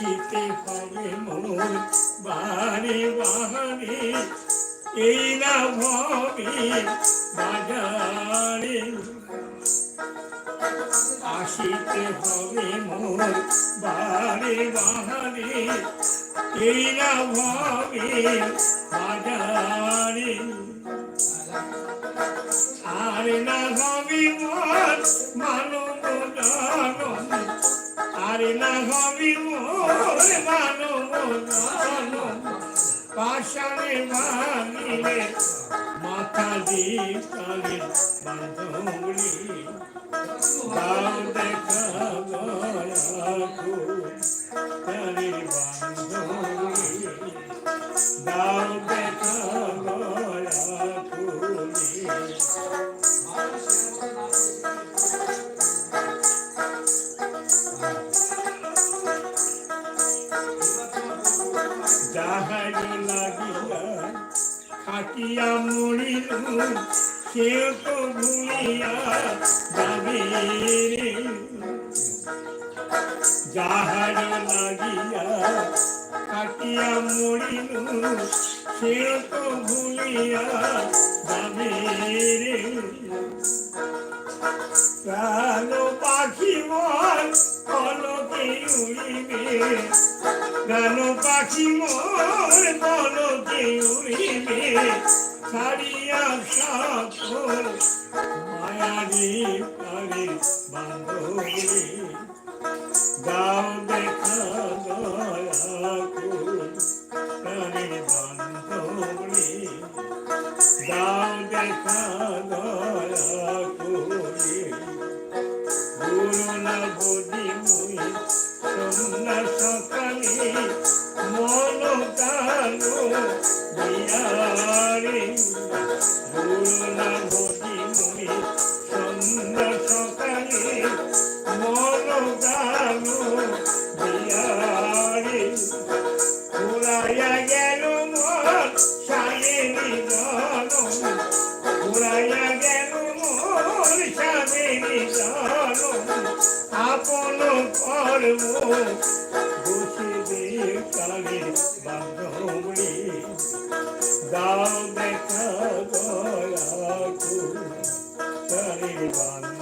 আসিতে পারে মোর বারে বাহারে এই না ভবে, বাজারে আসিতে হবে মোর বারে বাহারে এই না ভবে, বাজারে পাশানে ভাঙিলে মাথা দিয়ে কালে বান্ধবী দাও দেখা থাকিয়া মরিল সে তো ভুলিয়া যাবে যাহার লাগিয়া থাকিয়া মরিল সে তো ভুলিয়া যাবে প্রাণ পাখি মন, কলকে উড়িবে। প্রাণ পাখি মোর কলকে উড়িবে। ছাড়িয়া সকল মায়ারে পারে বান্ধবী। গাও দেখা দয়া প্রাণের বান্ধবী। গাও দেখা দয়া করে গুরুনা বদি মুই সন্ধ্যা সকালে, মন আপন করব বসিবে কালে বান্ধবী। দাও দেখা দয়াকু করে বান্ধবী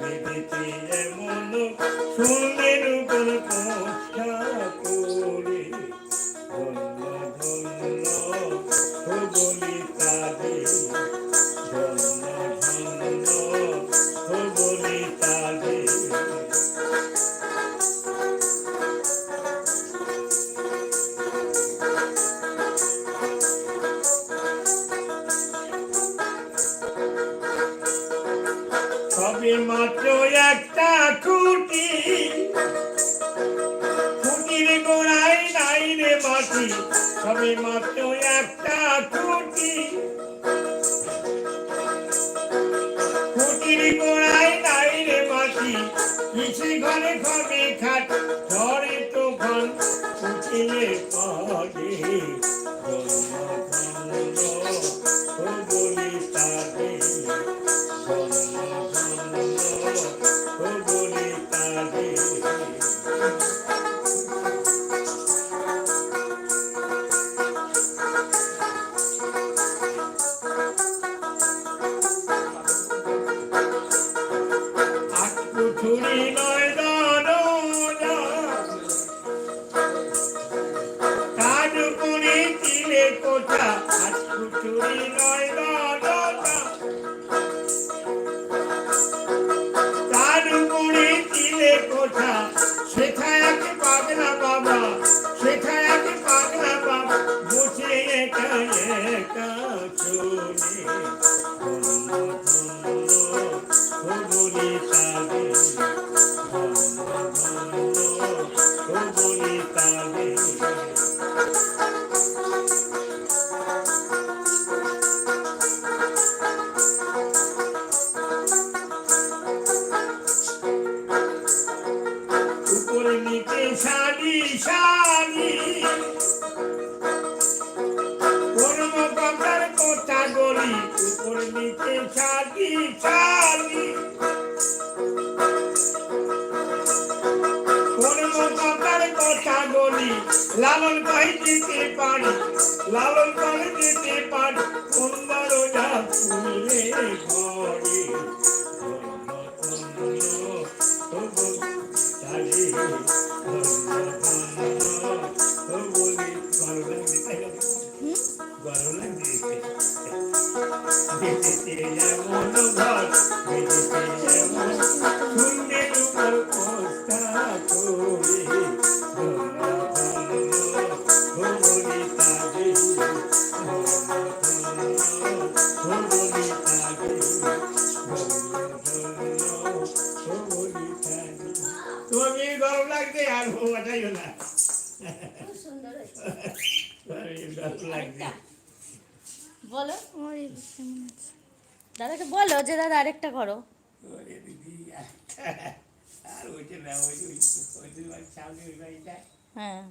বেঁধেছে এমন সুন্দর উপর সবে মাত্র একটা খুঁটি। খুঁটির গোড়ায় নাই রে মাটি সবে মাত্র একটা খুঁটি। খুঁটির গোড়ায় নাই রে মাটি কিছু ঘরে খবে খাট, ঝড়ে তুফান, উঠিলে পাগে ধন্য ও বলি তাকে ধন্য ধন্য ও বলি তাকে আকুঠুরি নয় কোথা নয় দানা তার উপরে দিলে কোথা? সেথায় আছে পাগলা বাবা আছে পাগলা বাবা চলে ধন্য কর্ম কর্তার কথা বলি, লালন পাই দিতে পারি, লালন পাই দিতে পারি। সুন্দর যা ফুলে ঘরে খুব সুন্দর দাদাকে বলো যে দাদা আরেকটা করো। হ্যাঁ।